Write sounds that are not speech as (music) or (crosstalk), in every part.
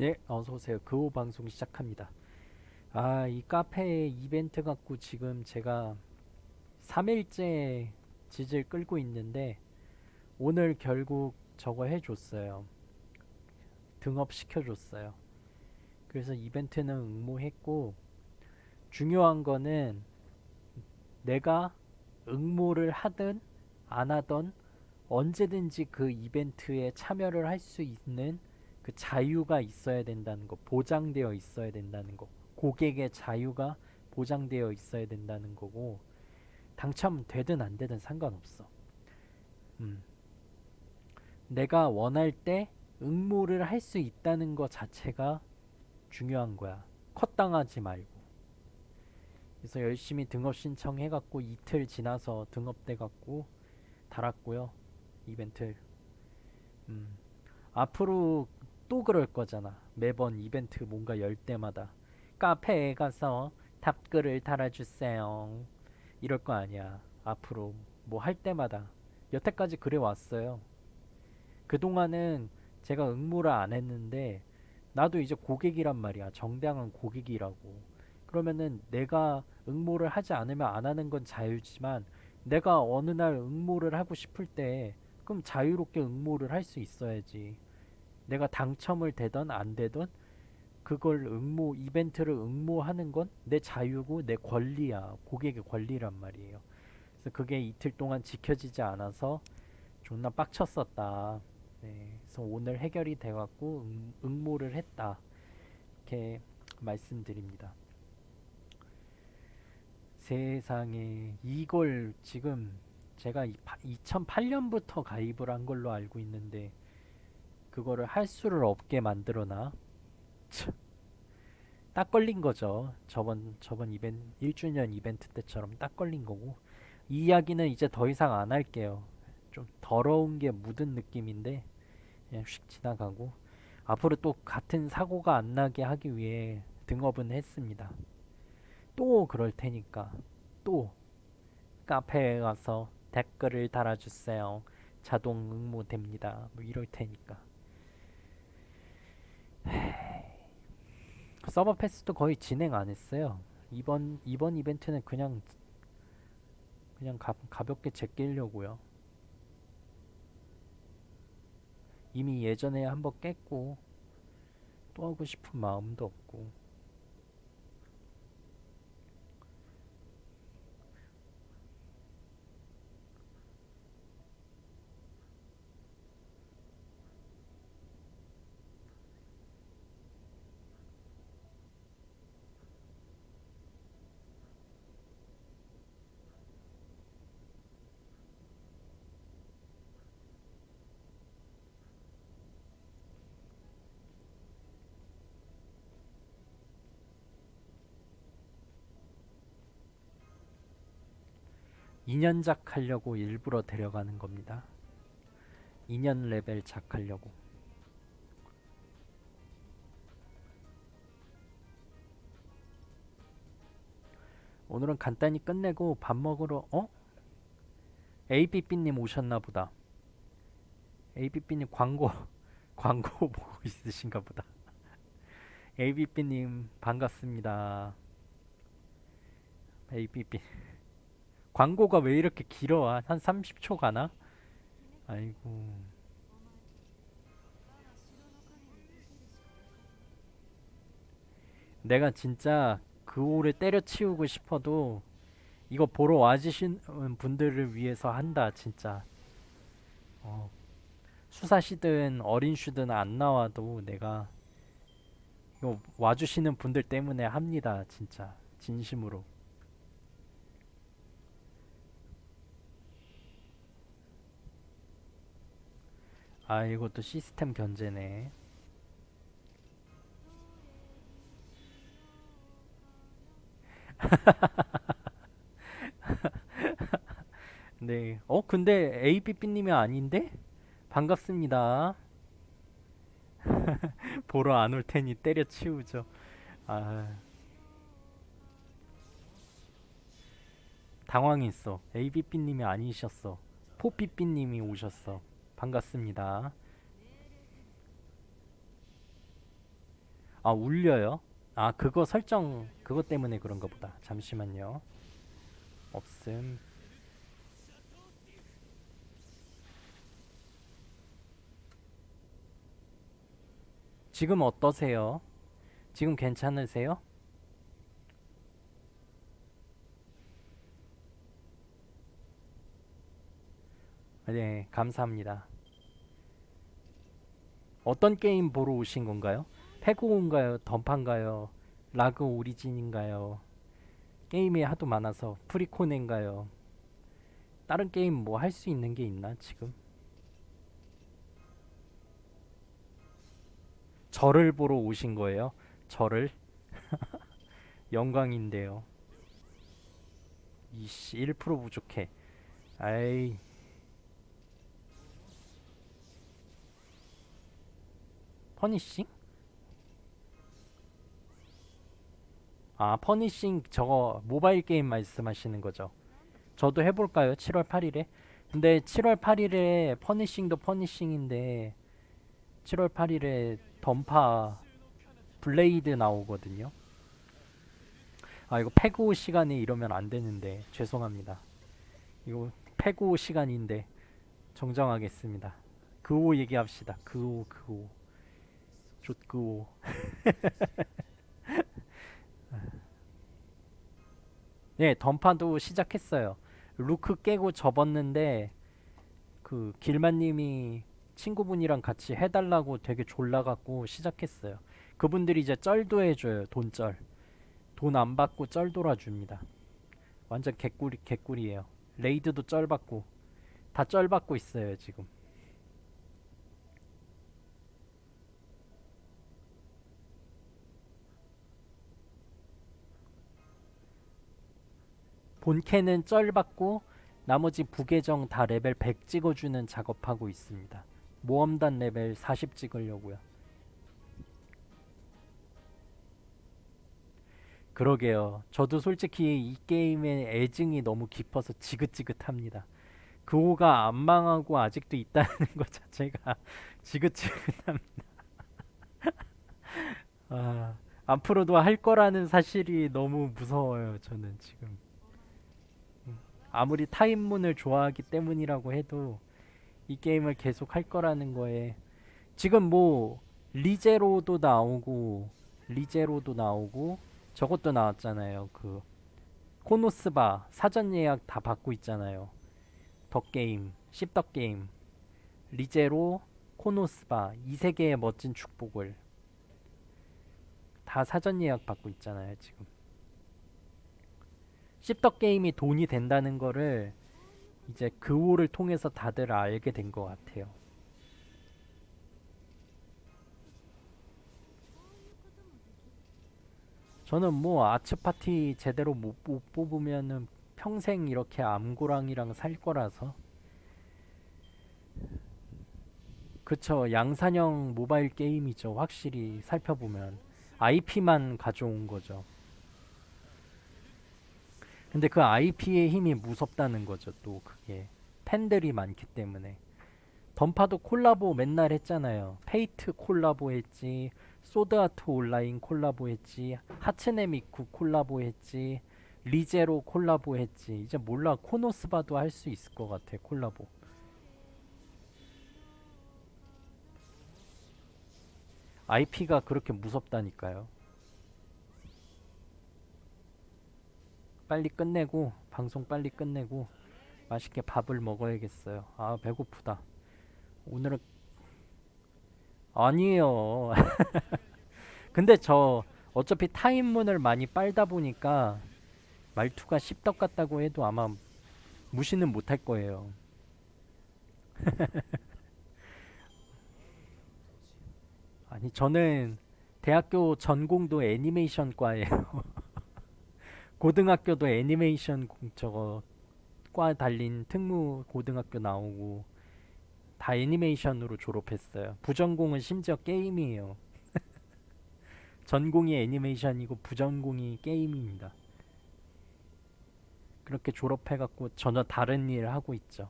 예, 어서 오세요. 그호 방송 시작합니다. 아, 이 카페 이벤트 갖고 지금 제가 3일째 질질 끌고 있는데 오늘 결국 저거 해줬어요. 등업 시켜줬어요. 그래서 이벤트는 응모했고 중요한 거는 내가 응모를 하든 안 하든 언제든지 그 이벤트에 참여를 할 수 있는 그 자유가 있어야 된다는 거, 보장되어 있어야 된다는 거, 고객의 자유가 보장되어 있어야 된다는 거고, 당첨되든 안 되든 상관없어. 음. 내가 원할 때 응모를 할 수 있다는 거 자체가 중요한 거야. 컷당하지 말고. 그래서 열심히 등업 신청해갖고 이틀 지나서 등업돼갖고 달았고요. 이벤트. 음. 앞으로 또 그럴 거잖아. 매번 이벤트 뭔가 열 때마다 카페에 가서 답글을 달아주세요. 이럴 거 아니야. 앞으로 뭐 할 때마다 여태까지 그래 왔어요. 그동안은 제가 응모를 안 했는데 나도 이제 고객이란 말이야. 정당한 고객이라고. 그러면은 내가 응모를 하지 않으면 안 하는 건 자유지만 내가 어느 날 응모를 하고 싶을 때 그럼 자유롭게 응모를 할 수 있어야지. 내가 당첨을 되던 안 되던 그걸 응모 이벤트를 응모하는 건 내 자유고 내 권리야. 고객의 권리란 말이에요. 그래서 그게 이틀 동안 지켜지지 않아서 존나 빡쳤었다. 네, 그래서 오늘 해결이 돼갖고 응, 응모를 했다. 이렇게 말씀드립니다. 세상에 이걸 지금 제가 2008년부터 가입을 한 걸로 알고 있는데 그거를 할 수를 없게 만들어놔. 참. 딱 걸린 거죠. 저번 저번 이벤트 1주년 이벤트 때처럼 딱 걸린 거고 이 이야기는 이제 더 이상 안 할게요. 좀 더러운 게 묻은 느낌인데 그냥 휙 지나가고 앞으로 또 같은 사고가 안 나게 하기 위해 등업은 했습니다. 또 그럴 테니까 또 카페에 가서 댓글을 달아주세요. 자동 응모됩니다. 뭐 이럴 테니까. 서버 패스도 거의 진행 안 했어요. 이번 이번 이벤트는 그냥 그냥 가, 가볍게 제끼려고요. 이미 예전에 한번 깼고 또 하고 싶은 마음도 없고 2년작 하려고 일부러 데려가는 겁니다. 2년 레벨 작 하려고. 오늘은 간단히 끝내고 밥 먹으러 어? ABB님 오셨나 보다. ABB님 광고 (laughs) 광고 (laughs) 보고 있으신가 보다. ABB님 반갑습니다. ABB 광고가 왜 이렇게 길어? 한 30초 가나? 아이고. 내가 진짜 그 오를 때려치우고 싶어도 이거 보러 와주신 분들을 위해서 한다, 진짜. 어, 수사시든 어린슈든 안 나와도 내가 이거 와주시는 분들 때문에 합니다, 진짜. 진심으로. 아 이것도 시스템 견제네 (laughs) 네. 어 근데 ABB님이 아닌데? 반갑습니다. (laughs) 보러 안 올 테니 때려치우죠. 아 당황했어. ABB님이 아니셨어. 포피삐님이 오셨어. 반갑습니다. 아 울려요? 아 그거 설정 그것 때문에 그런가 보다. 잠시만요. 없음. 지금 어떠세요? 지금 괜찮으세요? 네, 감사합니다. 어떤 게임 보러 오신 건가요? 패고인가요? 던파인가요? 라그 오리진인가요? 게임이 하도 많아서 프리코네인가요? 다른 게임 뭐 할 수 있는 게 있나 지금? 저를 보러 오신 거예요? 저를? (laughs) 영광인데요. 이씨 1% 부족해. 아이 퍼니싱? 아 퍼니싱 저거 모바일 게임 말씀하시는 거죠? 저도 해볼까요? 7월 8일에? 근데 7월 8일에 퍼니싱도 퍼니싱인데 7월 8일에 던파 블레이드 나오거든요. 아 이거 패고 시간에 이러면 안 되는데 죄송합니다. 이거 패고 시간인데 정정하겠습니다. 그오 얘기합시다. 그오 그오 족그오 네 (laughs) 던파도 시작했어요. 루크 깨고 접었는데 그 길만님이 친구분이랑 같이 해달라고 되게 졸라갖고 시작했어요. 그분들이 이제 쩔도 해줘요. 돈쩔. 돈 안 받고 쩔 돌아줍니다. 완전 개꿀이 개꿀이에요. 레이드도 쩔 받고 다 쩔 받고 있어요 지금. 본캐는 쩔 받고 나머지 부계정 다 레벨 100 찍어주는 작업하고 있습니다. 모험단 레벨 40 찍으려고요. 그러게요. 저도 솔직히 이 게임의 애증이 너무 깊어서 지긋지긋합니다. 그호가 안 망하고 아직도 있다는 (laughs) 것 자체가 지긋지긋합니다. (laughs) 아, 앞으로도 할 거라는 사실이 너무 무서워요. 저는 지금. 음, 아무리 타임문을 좋아하기 때문이라고 해도 이 게임을 계속 할 거라는 거에 지금 뭐 리제로도 나오고 리제로도 나오고 저것도 나왔잖아요. 그 코노스바 사전 예약 다 받고 있잖아요. 덕 게임, 씹덕 게임, 리제로, 코노스바 이 세 개의 멋진 축복을 다 사전 예약 받고 있잖아요. 지금 씹덕 게임이 돈이 된다는 거를 이제 그호를 통해서 다들 알게 된 것 같아요. 저는 뭐 아츠 파티 제대로 못, 못 뽑으면은 평생 이렇게 암고랑이랑 살 거라서. 그쵸 양산형 모바일 게임이죠 확실히 살펴보면. IP만 가져온 거죠 근데 그 IP의 힘이 무섭다는 거죠 또 그게. 팬들이 많기 때문에. 던파도 콜라보 맨날 했잖아요. 페이트 콜라보 했지 소드아트 온라인 콜라보 했지 하츠네 미쿠 콜라보 했지 리제로 콜라보 했지. 이제 몰라 코노스바도 할 수 있을 것 같아 콜라보. IP가 그렇게 무섭다니까요 빨리 끝내고 방송 빨리 끝내고 맛있게 밥을 먹어야겠어요 아 배고프다 오늘은 아니에요 (laughs) 근데 저 어차피 타임문을 많이 빨다 보니까 말투가 씹덕 같다고 해도 아마 무시는 못할 거예요. (laughs) 아니 저는 대학교 전공도 애니메이션과예요. (laughs) 고등학교도 애니메이션 공- 저거 과 달린 특무 고등학교 나오고 다 애니메이션으로 졸업했어요. 부전공은 심지어 게임이에요. (laughs) 전공이 애니메이션이고 부전공이 게임입니다. 그렇게 졸업해갖고 전혀 다른 일을 하고 있죠.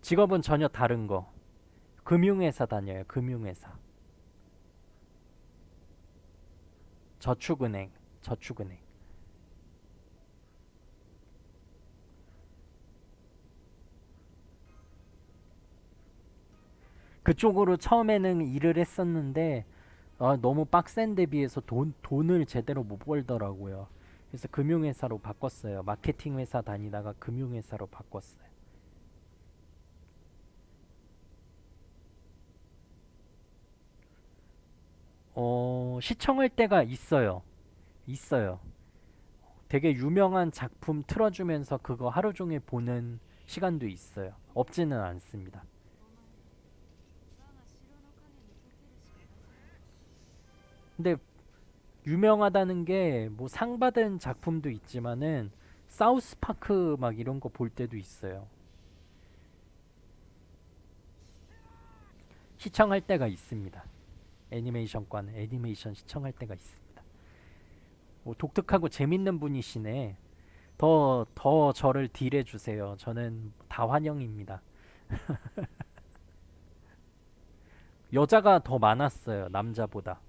직업은 전혀 다른 거. 금융회사 다녀요. 금융회사. 저축은행. 저축은행. 그쪽으로 처음에는 일을 했었는데 아, 너무 빡센 데 비해서 돈, 돈을 제대로 못 벌더라고요. 그래서 금융회사로 바꿨어요. 마케팅 회사 다니다가 금융회사로 바꿨어요. 어, 시청할 때가 있어요. 있어요. 되게 유명한 작품 틀어주면서 그거 하루 종일 보는 시간도 있어요. 없지는 않습니다. 근데 유명하다는 게 뭐 상 받은 작품도 있지만은 사우스 파크 막 이런 거 볼 때도 있어요. 시청할 때가 있습니다. 애니메이션관 애니메이션 시청할 때가 있습니다. 뭐 독특하고 재밌는 분이시네. 더 더 저를 딜해 주세요. 저는 다 환영입니다. (laughs) 여자가 더 많았어요. 남자보다.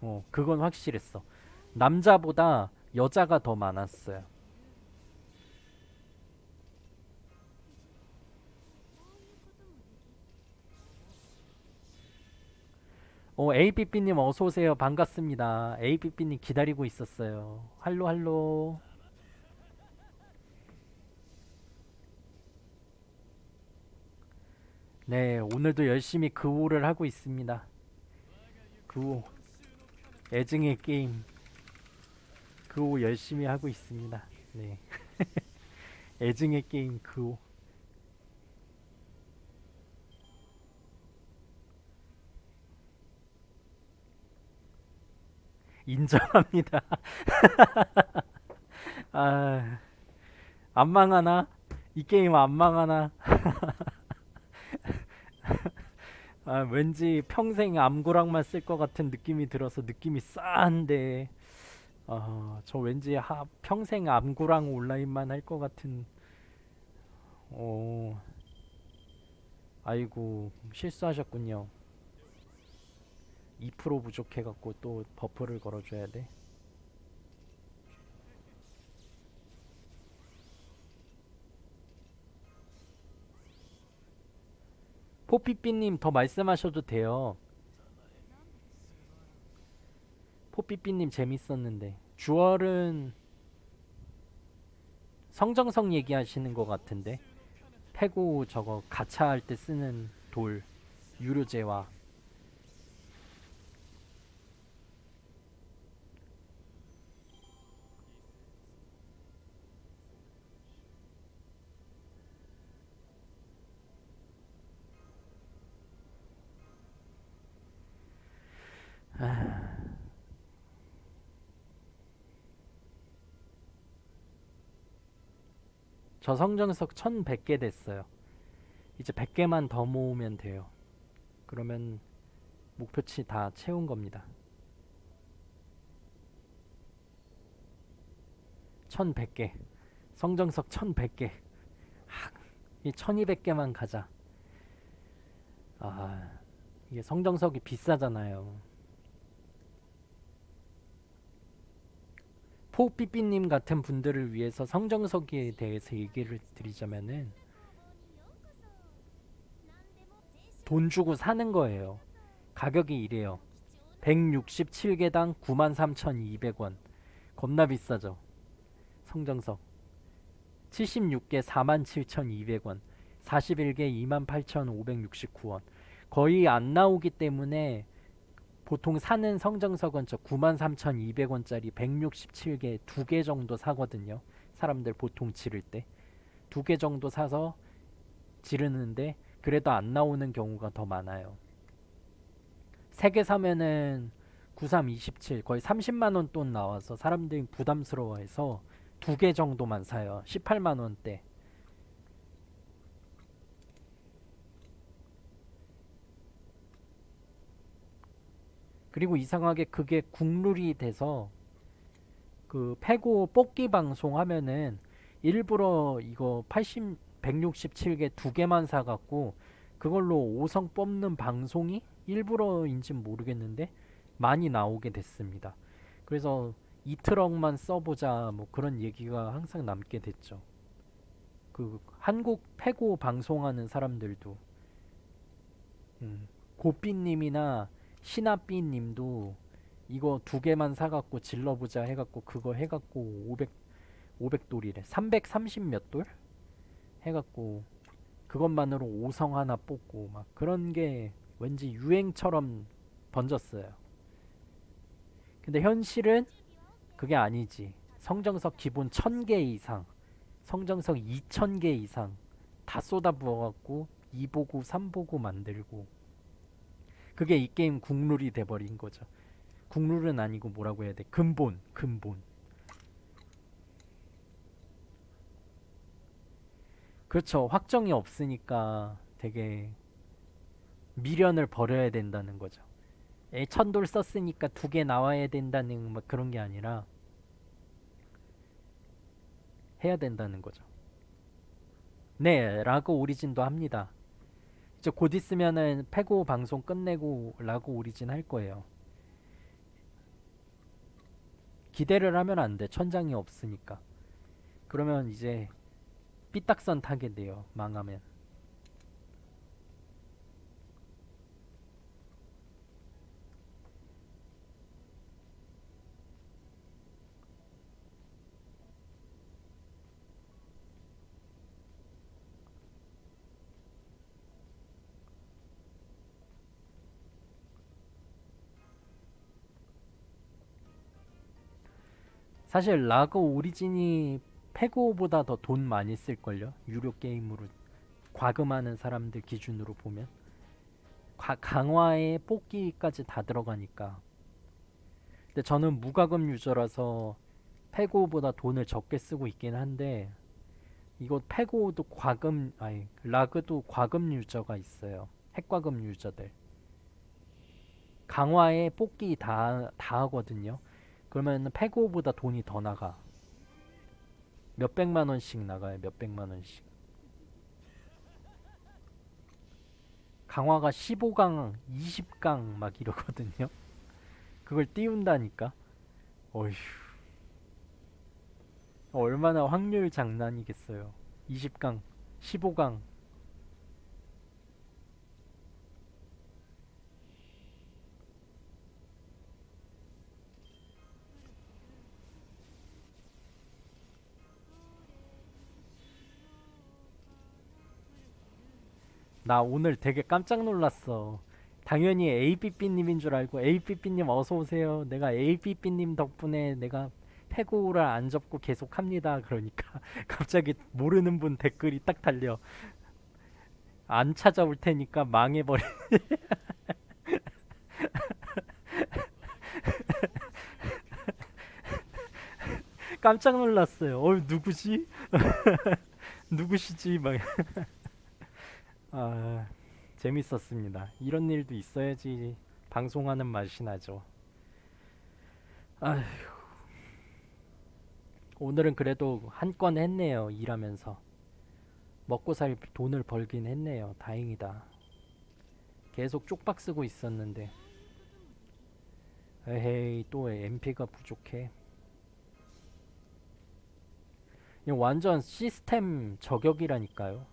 어, 그건 확실했어. 남자보다 여자가 더 많았어요. 어, ABB님 어서 오세요. 반갑습니다. ABB님 기다리고 있었어요. 할로 할로. 네, 오늘도 열심히 그호를 하고 있습니다. 그호. 애증의 게임. 그호 열심히 하고 있습니다. 네. (laughs) 애증의 게임 그호. 인정합니다. (laughs) 아, 안 망하나? 이 게임 안 망하나? (laughs) 아, 왠지 평생 암구랑만 쓸 것 같은 느낌이 들어서 느낌이 싸한데, 아, 저 왠지 하, 평생 암구랑 온라인만 할 것 같은, 오, 아이고, 실수하셨군요. 2% 부족해갖고 또 버프를 걸어줘야 돼. 포삐삐님 더 말씀하셔도 돼요. 포삐삐님 재밌었는데 주얼은 성정성 얘기하시는 것 같은데 패고 저거 가차 할 때 쓰는 돌 유료제와 저 성정석 1100개 됐어요. 이제 100개만 더 모으면 돼요. 그러면 목표치 다 채운 겁니다. 1100개. 성정석 1100개. 이 1200개만 가자. 아, 이게 성정석이 비싸잖아요. 포삐삐님 같은 분들을 위해서 성정석에 대해서 얘기를 드리자면은 돈 주고 사는 거예요. 가격이 이래요. 167개당 93,200원. 겁나 비싸죠. 성정석. 76개 47,200원. 41개 28,569원. 거의 안 나오기 때문에 보통 사는 성정석은 저 93,200원짜리 167개 두 개 정도 사거든요. 사람들 보통 지를 때. 두 개 정도 사서 지르는데 그래도 안 나오는 경우가 더 많아요. 세 개 사면은 9327 거의 30만 원 돈 나와서 사람들이 부담스러워해서 두 개 정도만 사요. 18만 원대. 그리고 이상하게 그게 국룰이 돼서 그 패고 뽑기 방송 하면은 일부러 이거 80 167개 두 개만 사 갖고 그걸로 5성 뽑는 방송이 일부러인진 모르겠는데 많이 나오게 됐습니다. 그래서 이 트럭만 써보자 뭐 그런 얘기가 항상 남게 됐죠. 그 한국 패고 방송하는 사람들도 음, 고삐님이나 신하삐 님도 이거 두 개만 사갖고 질러보자 해갖고 그거 해갖고 500 500돌이래 330 몇 돌 해갖고 그것만으로 5성 하나 뽑고 막 그런 게 왠지 유행처럼 번졌어요. 근데 현실은 그게 아니지. 성정석 기본 1000개 이상, 성정석 2000개 이상 다 쏟아부어갖고 2보고 3보고 만들고 그게 이 게임 국룰이 돼버린 거죠. 국룰은 아니고 뭐라고 해야 돼? 근본, 근본. 그렇죠. 확정이 없으니까 되게 미련을 버려야 된다는 거죠. 에, 천돌 썼으니까 두 개 나와야 된다는 막 그런 게 아니라 해야 된다는 거죠. 네, 라고 오리진도 합니다. 이제 곧 있으면은 패고 방송 끝내고 라고 오리진 할 거예요. 기대를 하면 안 돼. 천장이 없으니까. 그러면 이제 삐딱선 타게 돼요. 망하면. 사실 라그 오리진이 페고보다 더 돈 많이 쓸걸요? 유료 게임으로 과금하는 사람들 기준으로 보면. 과- 강화에 뽑기까지 다 들어가니까. 근데 저는 무과금 유저라서 페고보다 돈을 적게 쓰고 있긴 한데 이거 페고도 과금 아니 라그도 과금 유저가 있어요. 핵과금 유저들. 강화에 뽑기 다, 다 하거든요 그러면 페고보다 돈이 더 나가 몇 백만 원씩 나가요. 몇 백만 원씩. 강화가 15강, 20강 막 이러거든요. 그걸 띄운다니까. 어휴. 얼마나 확률 장난이겠어요. 20강, 15강. 나 오늘 되게 깜짝 놀랐어. 당연히 ABB님인 줄 알고 ABB님 어서 오세요. 내가 ABB님 덕분에 내가 패고를 안 접고 계속 합니다. 그러니까 (laughs) 갑자기 모르는 분 댓글이 딱 달려. 안 찾아올 테니까 망해버리. (laughs) 깜짝 놀랐어요. 어 누구지? (laughs) 누구시지? 막. 아, 재밌었습니다. 이런 일도 있어야지 방송하는 맛이 나죠. 아휴, 오늘은 그래도 한 건 했네요. 일하면서. 먹고 살 돈을 벌긴 했네요. 다행이다. 계속 쪽박 쓰고 있었는데. 에헤이, 또 MP가 부족해. 완전 시스템 저격이라니까요.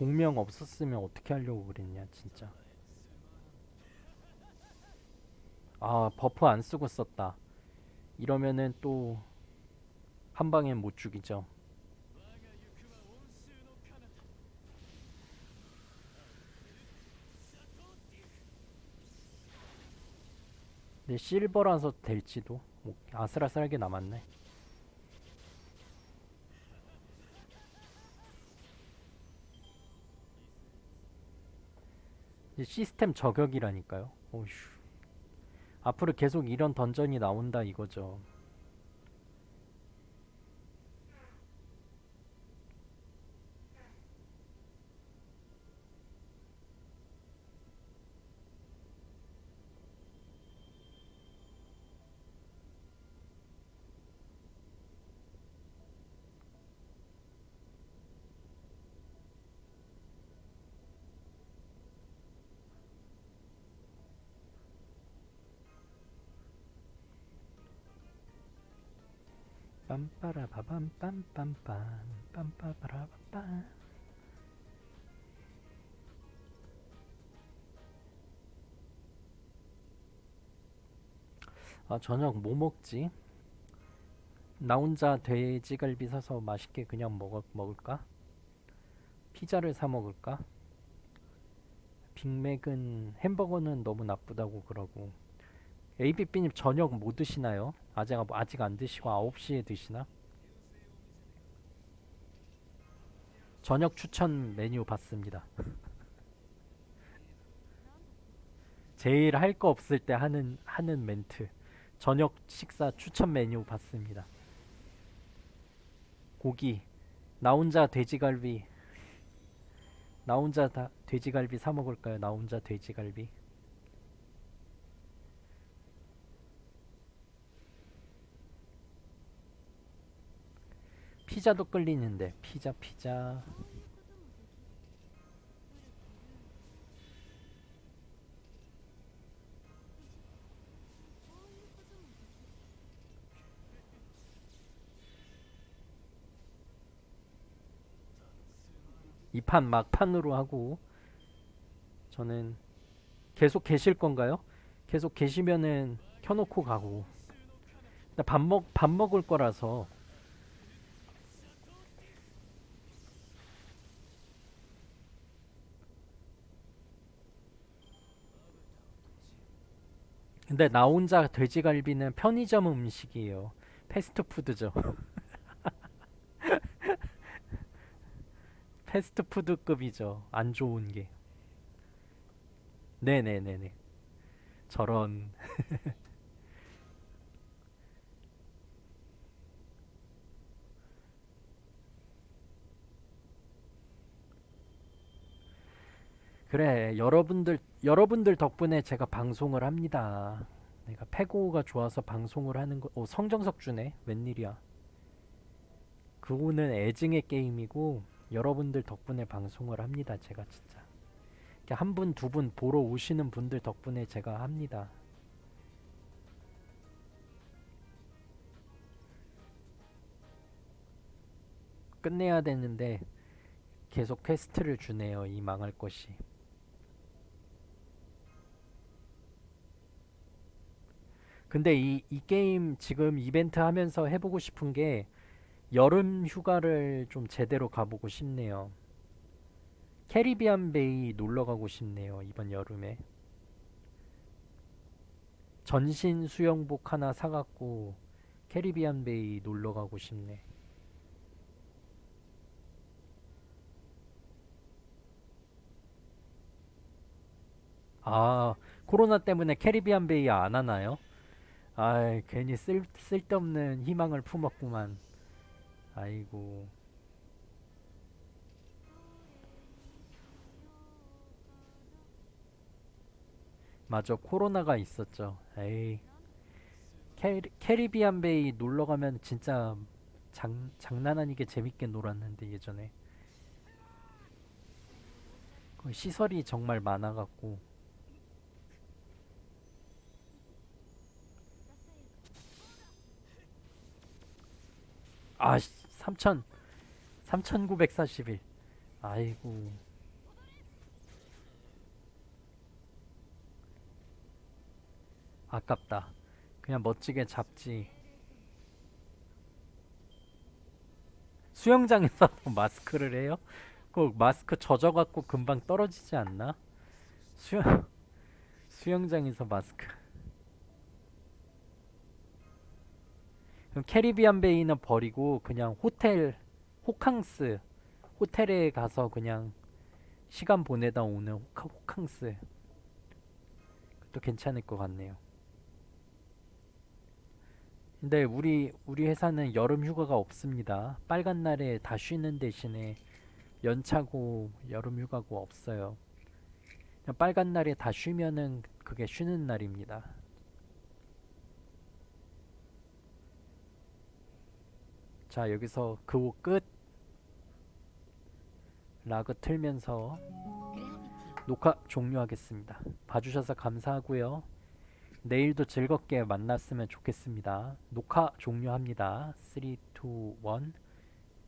공명 없었으면 어떻게 하려고 그랬냐 진짜. 아 버프 안 쓰고 썼다. 이러면은 또 한 방에 못 죽이죠. 근데 실버라서 될지도 뭐 아슬아슬하게 남았네 시스템 저격이라니까요. 오휴. 앞으로 계속 이런 던전이 나온다 이거죠. 빰빠라바밤 빰빰빰 빰빠라바밤 아 저녁 뭐 먹지? 나 혼자 돼지갈비 사서 맛있게 그냥 먹어, 먹을까? 피자를 사 먹을까? 빅맥은 햄버거는 너무 나쁘다고 그러고 ABB님 저녁 뭐 드시나요? 아직, 아직 안 드시고 9시에 드시나? 저녁 추천 메뉴 받습니다. (laughs) 제일 할 거 없을 때 하는 하는 멘트. 저녁 식사 추천 메뉴 받습니다. 고기. 나 혼자 돼지갈비. 나 혼자 다 돼지갈비 사 먹을까요? 나 혼자 돼지갈비. 피자도 끌리는데 피자 피자. 이 판 막판으로 하고 저는 계속 계실 건가요? 계속 계시면은 켜놓고 가고 밥 먹 밥 먹을 거라서 근데 나 혼자 돼지갈비는 편의점 음식이에요. 패스트푸드죠. (laughs) 패스트푸드급이죠. 안 좋은 게. 네네네네. 저런. (laughs) 그래, 여러분들, 여러분들 덕분에 제가 방송을 합니다. 내가 패고가 좋아서 방송을 하는 거, 오, 성정석 주네. 웬일이야. 그거는 애증의 게임이고, 여러분들 덕분에 방송을 합니다. 제가 진짜. 한 분, 두 분 보러 오시는 분들 덕분에 제가 합니다. 끝내야 되는데 계속 퀘스트를 주네요. 이 망할 것이. 근데 이, 이 게임 지금 이벤트 하면서 해보고 싶은 게 여름 휴가를 좀 제대로 가보고 싶네요. 캐리비안 베이 놀러 가고 싶네요. 이번 여름에. 전신 수영복 하나 사갖고 캐리비안 베이 놀러 가고 싶네. 아, 코로나 때문에 캐리비안 베이 안 하나요? 아이, 괜히 쓸, 쓸데없는 희망을 품었구만. 아이고. 맞아, 코로나가 있었죠. 에이. 캐리, 캐리비안 베이 놀러 가면 진짜 장, 장난 아니게 재밌게 놀았는데, 예전에. 그 시설이 정말 많아갖고. 아, 3천, 3,941. 아이고. 아깝다. 그냥 멋지게 잡지. 수영장에서 (laughs) 마스크를 해요? 그 마스크 젖어갖고 금방 떨어지지 않나? 수영, 수영장에서 마스크. 그럼 캐리비안 베이는 버리고 그냥 호텔, 호캉스, 호텔에 가서 그냥 시간 보내다 오는 호카, 호캉스. 그것도 괜찮을 것 같네요. 근데 우리 우리 회사는 여름 휴가가 없습니다. 빨간 날에 다 쉬는 대신에 연차고 여름 휴가고 없어요. 빨간 날에 다 쉬면은 그게 쉬는 날입니다. 자, 여기서 그호 끝. 라그 틀면서 녹화 종료하겠습니다. 봐주셔서 감사하고요. 내일도 즐겁게 만났으면 좋겠습니다. 녹화 종료합니다. 3, 2, 1,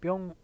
뿅.